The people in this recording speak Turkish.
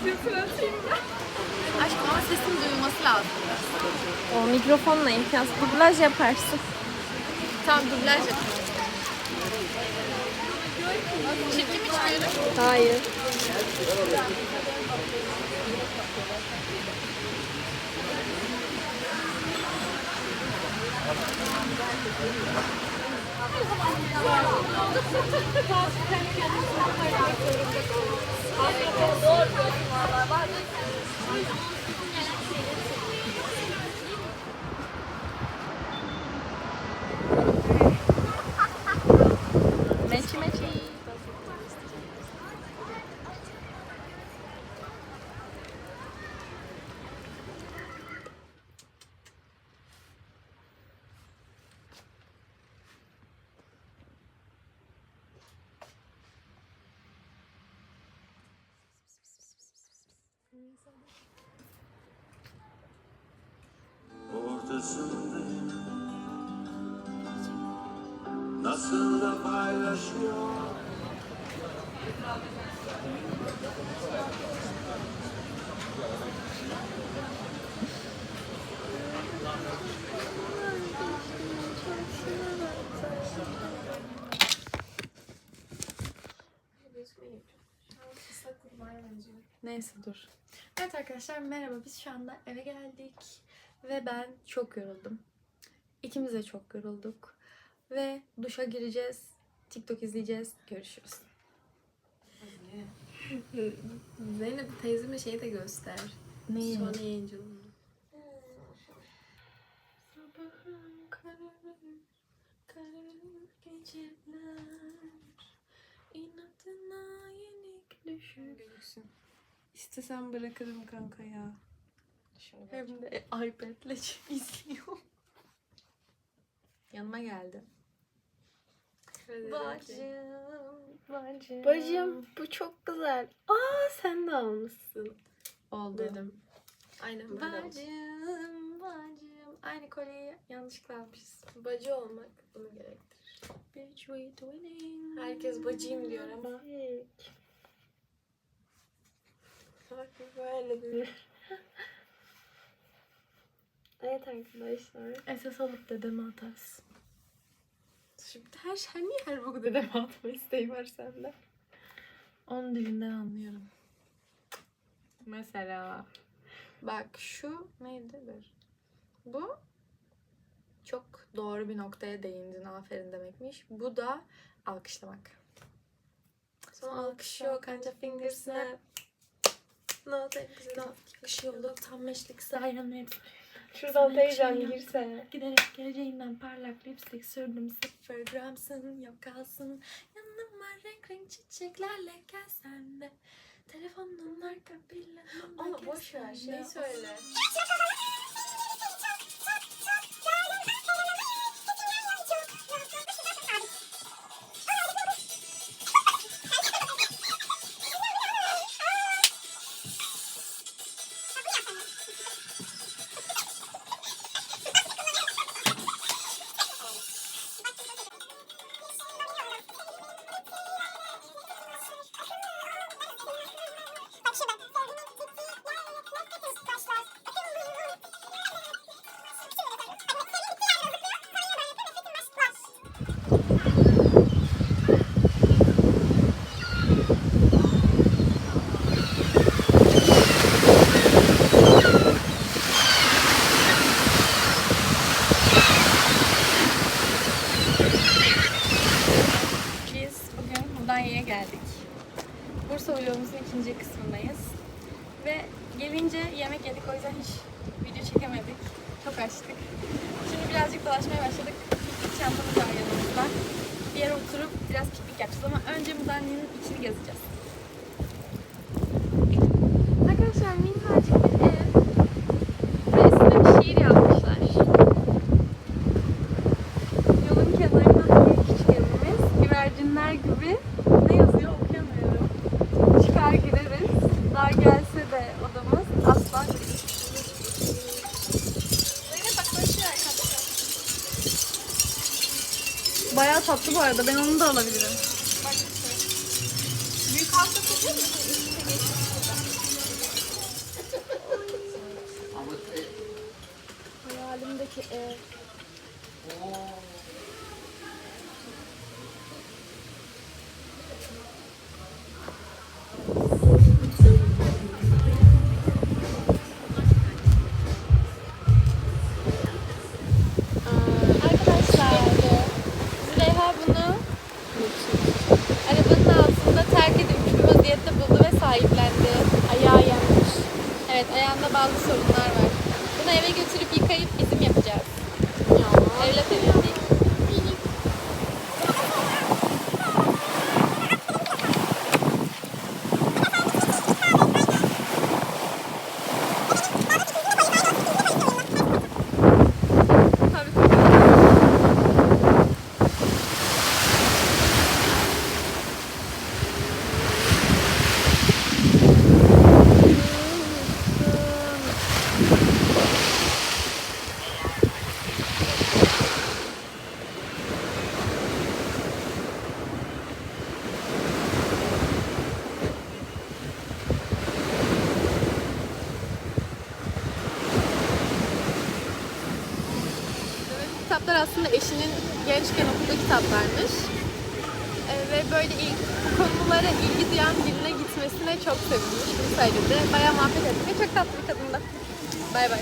Aşkım ama sesin duyulması lazım. O mikrofonla imkansız. Dublaj yaparsın. Tamam dublaj yapıyorum. Çirkin mi çıkıyorum? Hayır. Meçi ortasındayım Nasıl da paylaşıyor Neyse dur. Evet arkadaşlar merhaba. Biz şu anda eve geldik. Ve ben çok yoruldum. İkimiz de çok yorulduk. Ve duşa gireceğiz. TikTok izleyeceğiz. Görüşürüz. Zeynep teyzeme şeyi de göster. Neyi? Sony Angel'ını. Sabahın kararır geceler. İnadına yenik düşür. İstesem bırakırım kanka ya. Hem de iPad'le izliyor. Yanıma geldi. Bacım, bacım. Bacım bu çok güzel. Aa sen de almışsın. oldu. Dedim. Aynen böyle. Bacım, bacım. Aynı kolyeyi yanlışlıkla almışız. Bacı olmak bunu gerektirir. Bitch we twinning. Herkes bacıyım diyor ama. Bak böyle bir. evet arkadaşlar. SS alıp dedeme atarsın. Şimdi her şey niye her boku dedeme atma isteği var sende? Onun dilinden anlıyorum. Mesela. Bak şu neydi bir? Bu çok doğru bir noktaya değindin aferin demekmiş. Bu da alkışlamak. Son Alkışlıyor kanca finger snap. No tek güzel. Yakışıyor tam meşlik sayranın hepsi. Şuradan teyzem girse. Giderek geleceğinden parlak lipstick sürdüm sıfır gramsın yok kalsın Yanıma renk renk çiçeklerle gelsen de Telefonun arka planında Ama boş ver şey söyle. Kısmındayız. Ve gelince yemek yedik o yüzden hiç video çekemedik. Çok açtık. Şimdi birazcık dolaşmaya başladık. Çantamız var yanımızda. Bir yere oturup biraz piknik yapacağız ama önce Mudanya'nın içini gezeceğiz. Arkadaşlar minnacık bir ev. Üstüne bir şiir yazmışlar. Yolun kenarında bir küçük evimiz. Güvercinler gibi. Ne yazıyor Bayağı tatlı bu arada. Ben onu da alabilirim. Büyük hasta seçiyor musun? Hayalimdeki ev. Sorunlar var. Bunu eve götürüp yıkayıp bizim yapacağız. Evle temizleyip. Tabii tabii. Evet, kitaplar aslında eşinin gençken okuduğu kitaplarmış. Ee, ve böyle ilk konulara ilgi duyan birine gitmesine çok sevinmiş. Bunu söyledi. Bayağı muhabbet ettik çok tatlı bir kadındı. Bay bay.